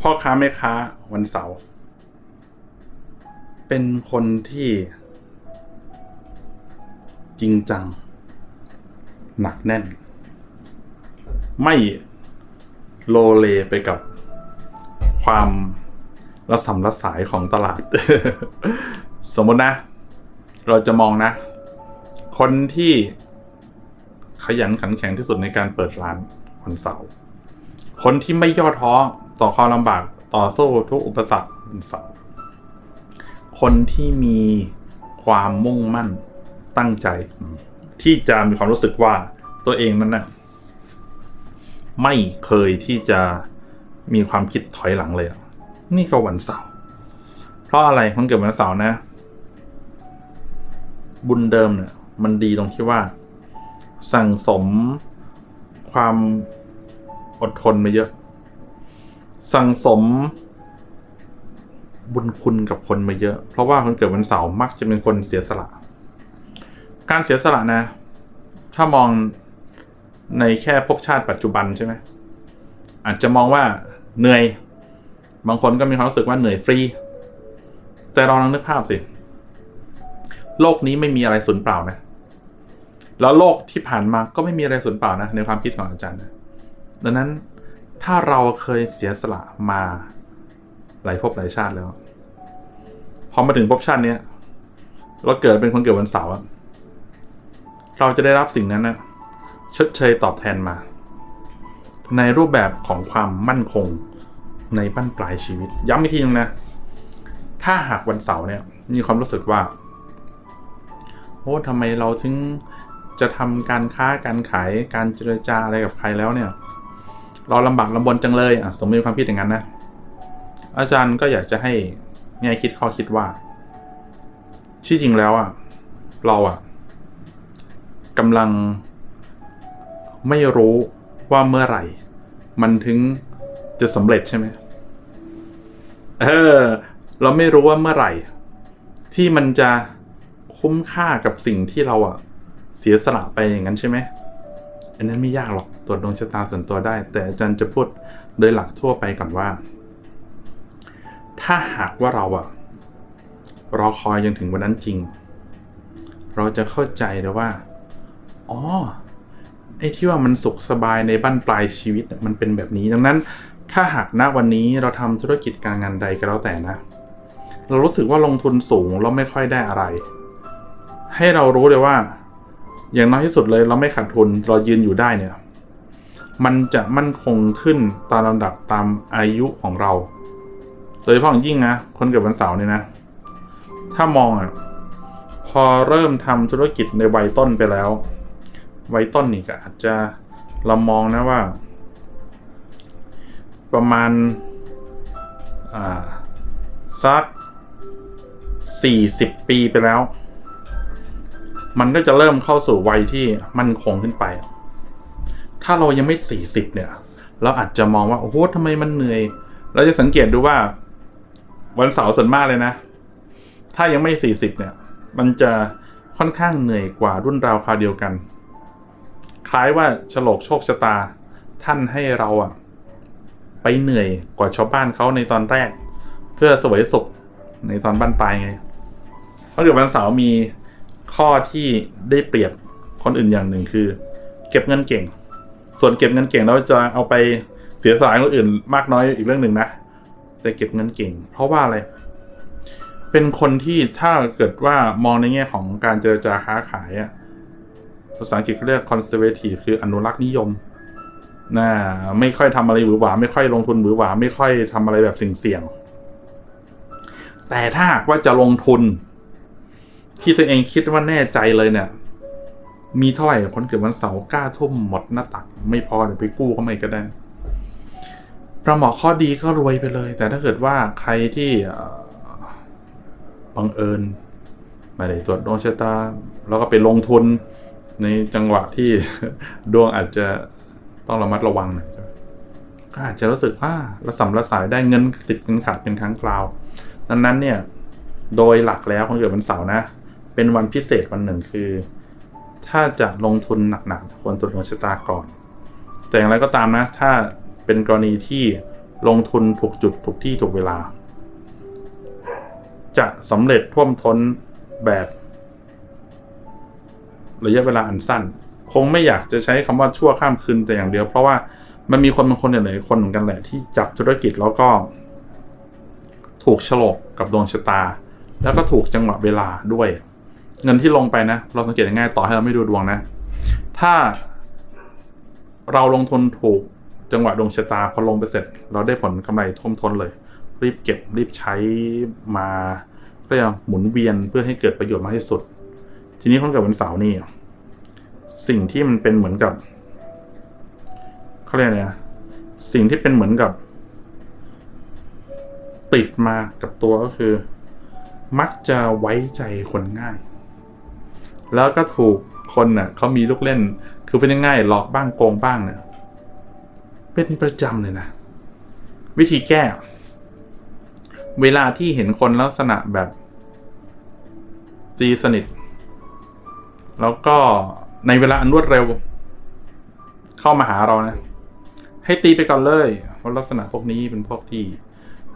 พ่อค้าแม่ค้าวันเสาร์เป็นคนที่จริงจัง หนักแน่น ไม่โลเลไปกับความระสำระสายของตลาด สมมตินะ เราจะมองนะ คนที่ขยันขันแข็งที่สุดในการเปิดร้านวันเสาร์คนที่ไม่ย่อท้อ ต่อความลำบากต่อสู้ทุกอุปสรรคเสาร์คนที่มีความมุ่งมั่นตั้งใจ ที่จะมีความรู้สึกว่าตัวเองนั้นนะไม่เคยที่จะมีความคิดถอยหลังเลย นี่ก็วันเสาร์เพราะอะไรมันเกิดวันเสาร์นะ บุญเดิมเนี่ย มันดีตรงที่ว่า สั่งสมความอดทนมาเยอะ สั่งสม บุญคุณกับคนมาเยอะ เพราะว่าคนเกิดวันเสาร์มักจะเป็นคนเสียสละ การเสียสละนะ ถ้ามองในแค่ภพชาติปัจจุบันใช่ไหมอาจจะมองว่าเหนื่อย บางคนก็มีความรู้สึกว่าเหนื่อยฟรี แต่ลองนึกภาพสิ โลกนี้ไม่มีอะไรสูญเปล่านะ แล้วโลกที่ผ่านมาก็ไม่มีอะไรสูญเปล่านะในความคิดของอาจารย์นะดังนั้น ถ้าเราเคยเสียสละมาหลายภพหลายชาติแล้วพอมาถึงภพชาติเนี้ยเราเกิดเป็นคนเกิดวันเสาร์เราจะได้รับสิ่งนั้นนะชดเชยตอบแทนมา ในรูปแบบของความมั่นคงในบั้นปลายชีวิต ย้ำอีกทีนึงนะ ถ้าหากวันเสาร์เนี่ย มีความรู้สึกว่าโอ้ทำไมเราถึงจะทำการค้าการขายการเจรจาอะไรกับใครแล้วเนี่ย เราลำบากลำบนจังเลยอะสมมติความคิดอย่างนั้นนะ อาจารย์ก็อยากจะให้แง่คิดข้อคิดว่า ที่จริงแล้วอะ เราอะกำลังไม่รู้ว่าเมื่อไหร่ มันถึงจะสำเร็จใช่ไหมเออ เราไม่รู้ว่าเมื่อไหร่ ที่มันจะคุ้มค่ากับสิ่งที่เราอะ เสียสละไปอย่างนั้นใช่ไหมอันนั้นไม่ยากหรอก ตรวจดวงชะตาส่วนตัวได้ แต่อาจารย์จะพูดโดยหลักทั่วไปก่อนว่า ถ้าหากว่าเราอะรอคอยจนถึงวันนั้นจริง เราจะเข้าใจเลยว่า อ๋อไอ้ที่ว่ามันสุขสบายในบั้นปลายชีวิตมันเป็นแบบนี้ ดังนั้น ถ้าหากณวันนี้เราทำธุรกิจการงานใดก็แล้วแต่นะ เรารู้สึกว่าลงทุนสูงเราไม่ค่อยได้อะไร ให้เรารู้เลยว่า อย่างน้อยที่สุดเลยเราไม่ขาดทุนเรายืนอยู่ได้เนี่ย มันจะมั่นคงขึ้นตามลำดับตามอายุของเรา โดยเฉพาะอย่างยิ่งนะ คนเกิดวันเสาร์เนี่ยนะ ถ้ามองอะ พอเริ่มทำธุรกิจในวัยต้นไปแล้ว วัยต้นนี่ก็อาจจะเรามองนะว่า ประมาณอ่าสักสี่สิบปีไปแล้ว มันก็จะเริ่มเข้าสู่วัยที่มั่นคงขึ้นไป ถ้าเรายังไม่สี่สิบเนี่ย เราอาจจะมองว่าโอ้โหทำไมมันเหนื่อย เราจะสังเกตดูว่า วันเสาร์ส่วนมากเลยนะ ถ้ายังไม่สี่สิบเนี่ย มันจะค่อนข้างเหนื่อยกว่ารุ่นราวคราวเดียวกัน คล้ายว่าฉลกโชคชะตาท่านให้เราอะไปเหนื่อยกว่าชาวบ้านเขาในตอนแรก เพื่อสวยสุขในตอนบ้านปลายไงเพราะเกิดวันเสาร์มีข้อที่ได้เปรียบคนอื่นอย่างหนึ่งคือ เก็บเงินเก่ง ส่วนเก็บเงินเก่งเราจะเอาไปเสียสละคนอื่นมากน้อยอีกเรื่องหนึ่งนะ แต่เก็บเงินเก่ง เพราะว่าอะไร เป็นคนที่ถ้าเกิดว่ามองในแง่ของการเจรจาค้าขายอะภาษาอังกฤษเขาเรียก conservative คืออนุรักษ์นิยมนะไม่ค่อยทำอะไรหวือหวา ไม่ค่อยลงทุนหวือหวา ไม่ค่อยทำอะไรแบบเสี่ยงๆแต่ถ้าหากว่าจะลงทุน ที่ตัวเองคิดว่าแน่ใจเลยเนี่ย มีเท่าไหร่คนเกิดวันเสาร์กล้าทุ่มหมดหน้าตัก ไม่พอเดี๋ยวไปกู้เขามาอีกก็ได้ประหมอข้อดีก็รวยไปเลย แต่ถ้าเกิดว่าใครที่บังเอิญไม่ได้ตรวจดวงชะตาแล้วก็ไปลงทุนในจังหวะที่ดวงอาจจะต้องระมัดระวังหน่อยก็อาจจะรู้สึกว่าระสำระสายได้เงินติดเงินขาดเป็นครั้งคราวดังนั้นเนี่ย โดยหลักแล้วคนเกิดวันเสาร์นะ เป็นวันพิเศษวันหนึ่งคือ ถ้าจะลงทุนหนักๆควรตรวจดวงชะตาก่อน แต่อย่างไรก็ตามนะ ถ้าเป็นกรณีที่ลงทุนถูกจุดถูกที่ถูกเวลา จะสำเร็จท่วมท้นแบบ ระยะเวลาอันสั้น คงไม่อยากจะใช้คำว่าชั่วข้ามคืนแต่อย่างเดียว เพราะว่ามันมีคนบางคนหลายคนเหมือนกันแหละที่จับธุรกิจแล้วก็ ถูกฉลกกับดวงชะตา แล้วก็ถูกจังหวะเวลาด้วย เงินที่ลงไปนะ เราสังเกตง่ายต่อให้เราไม่ดูดวงนะ ถ้าเราลงทุนถูกจังหวะดวงชะตาพอลงไปเสร็จ เราได้ผลกำไรท่วมท้นเลย รีบเก็บรีบใช้มาเพื่อหมุนเวียนเพื่อให้เกิดประโยชน์มากที่สุด ทีนี้คนเกิดวันเสาร์นี่ สิ่งที่มันเป็นเหมือนกับเขาเรียกอะไรนะสิ่งที่เป็นเหมือนกับ ติดมากับตัวก็คือ มักจะไว้ใจคนง่าย แล้วก็ถูกคนน่ะเขามีลูกเล่น คือเป็นง่ายๆหลอกบ้างโกงบ้างเนี่ยเป็นประจำเลยนะ วิธีแก้ เวลาที่เห็นคนลักษณะแบบตีสนิท แล้วก็ในเวลาอันรวดเร็ว เข้ามาหาเรานะ ให้ตีไปก่อนเลยเพราะลักษณะพวกนี้เป็นพวกที่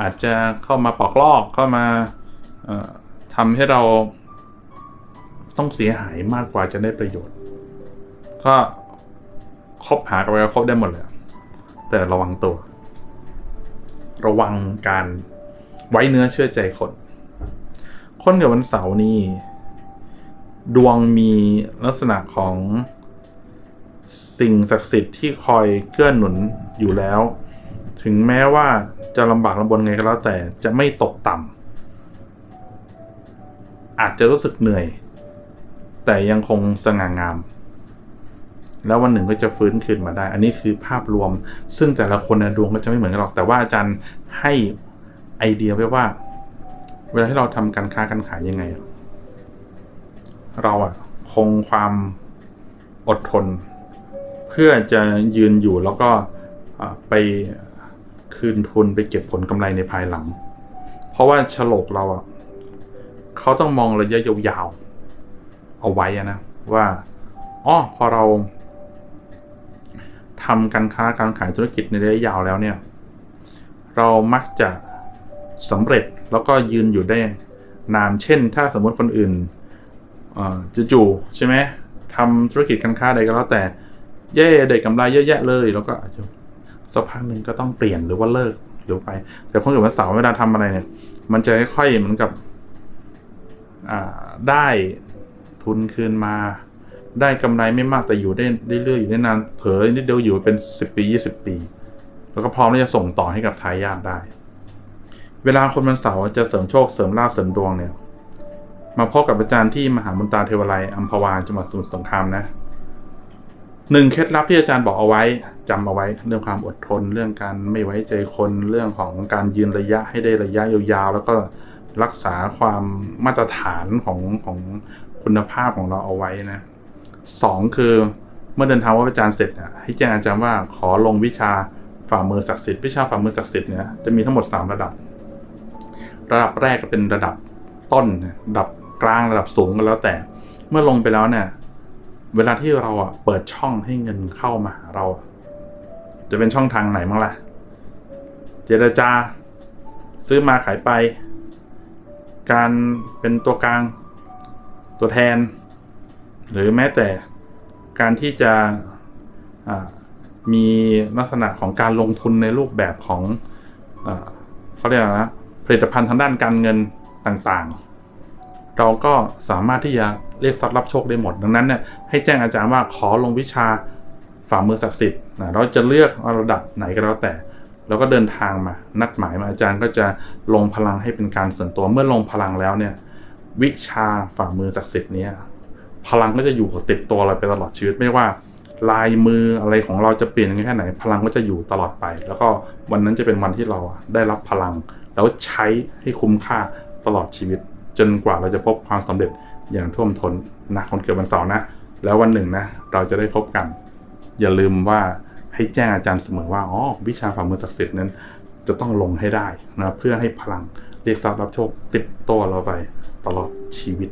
อาจจะเข้ามาปอกลอกเข้ามาทำให้เรา ต้องเสียหายมากกว่าจะได้ประโยชน์ ก็คบหากันไปก็คบได้หมดเลย แต่ระวังตัว ระวังการไว้เนื้อเชื่อใจคน คนเกิดวันเสาร์นี่ดวงมีลักษณะของสิ่งศักดิ์สิทธิ์ที่คอยเกื้อหนุนอยู่แล้ว ถึงแม้ว่าจะลำบากลำบนไงก็แล้วแต่จะไม่ตกต่ำอาจจะรู้สึกเหนื่อย แต่ยังคงสง่างาม แล้ววันหนึ่งก็จะฟื้นคืนมาได้ อันนี้คือภาพรวม ซึ่งแต่ละคนในดวงก็จะไม่เหมือนกันหรอก แต่ว่าอาจารย์ให้ไอเดียไว้ว่า เวลาที่เราทำการค้าการขายยังไง เราอะคงความอดทน เพื่อจะยืนอยู่แล้วก็ไปคืนทุนไปเก็บผลกำไรในภายหลัง เพราะว่าฉลกเราอะเขาต้องมองระยะยาวๆ เอาไว้อะนะว่าอ๋อพอเราทำการค้าการขายธุรกิจในระยะยาวแล้วเนี่ย เรามักจะสำเร็จแล้วก็ยืนอยู่ได้นานเช่น ถ้าสมมติคนอื่นเอ่อจู่ๆใช่ไหมทำธุรกิจการค้าใดก็แล้วแต่เย่ได้กำไรเยอะแยะเลย แล้วก็สักพักหนึ่งก็ต้องเปลี่ยนหรือว่าเลิกหรือไป แต่คนอื่นวันเสาร์เวลาทำอะไรเนี่ย มันจะค่อยๆเหมือนกับได้ ทุนคืนมา ได้กำไรไม่มากแต่อยู่ได้เรื่อยๆอยู่ได้นานเผลอนิดเดียวอยู่เป็นสิบปียี่สิบปี แล้วก็พร้อมที่จะส่งต่อให้กับทายาทได้ เวลาคนวันเสาร์จะเสริมโชคเสริมลาภเสริมดวงเนี่ย มาพบกับอาจารย์ที่มหามนตาเทวไลอัมพวาจังหวัดสมุทรสงครามนะหนึ่งเคล็ดลับที่อาจารย์บอกเอาไว้จำเอาไว้เรื่องความอดทนเรื่องการไม่ไว้ใจคนเรื่องของการยืนระยะให้ได้ระยะยาวๆแล้วก็รักษาความมาตรฐานของของ คุณภาพของเราเอาไว้นะสองคือเมื่อเดินทางว่าอาจารย์เสร็จอะให้แจ้งอาจารย์ว่าขอลงวิชาฝ่ามือศักดิ์สิทธิ์วิชาฝ่ามือศักดิ์สิทธิ์เนี่ยจะมีทั้งหมดสามระดับ ระดับแรกก็เป็นระดับต้นระดับกลางระดับสูงก็แล้วแต่ เมื่อลงไปแล้วเนี่ยเวลาที่เราอะเปิดช่องให้เงินเข้ามาหาเรา จะเป็นช่องทางไหนบ้างล่ะ เจรจา ซื้อมาขายไป การเป็นตัวกลาง ตัวแทน หรือแม้แต่การที่จะมีลักษณะของการลงทุนในรูปแบบของอเขาเรียกนะผลิตภัณฑ์ทางด้านการเงินต่างๆ เราก็สามารถที่จะเรียกทรัพย์รับโชคได้หมด ดังนั้นเนี่ยให้แจ้งอาจารย์ว่าขอลงวิชาฝ่ามือศักดิ์สิทธิ์นะเราจะเลือกเอาระดับไหนก็แล้วแต่แล้วก็เดินทางมา นัดหมายมาอาจารย์ก็จะลงพลังให้เป็นการส่วนตัว เมื่อลงพลังแล้วเนี่ย วิชาฝ่ามือศักดิ์สิทธิ์เนี้ยพลังก็จะอยู่ติดตัวเราไปตลอดชีวิตไม่ว่า ลายมืออะไรของเราจะเปลี่ยนแค่ไหน พลังก็จะอยู่ตลอดไป แล้วก็วันนั้นจะเป็นวันที่เราได้รับพลัง แล้วใช้ให้คุ้มค่าตลอดชีวิต จนกว่าเราจะพบความสำเร็จอย่างท่วมท้นนะคนเกิดวันเสาร์นะ แล้ววันหนึ่งนะเราจะได้พบกัน อย่าลืมว่าให้แจ้งอาจารย์เสมอว่าอ๋อวิชาฝ่ามือศักดิ์สิทธิ์นั้น จะต้องลงให้ได้นะเพื่อให้พลังเรียกทรัพย์รับโชคติดตัวเราไป ตลอดชีวิต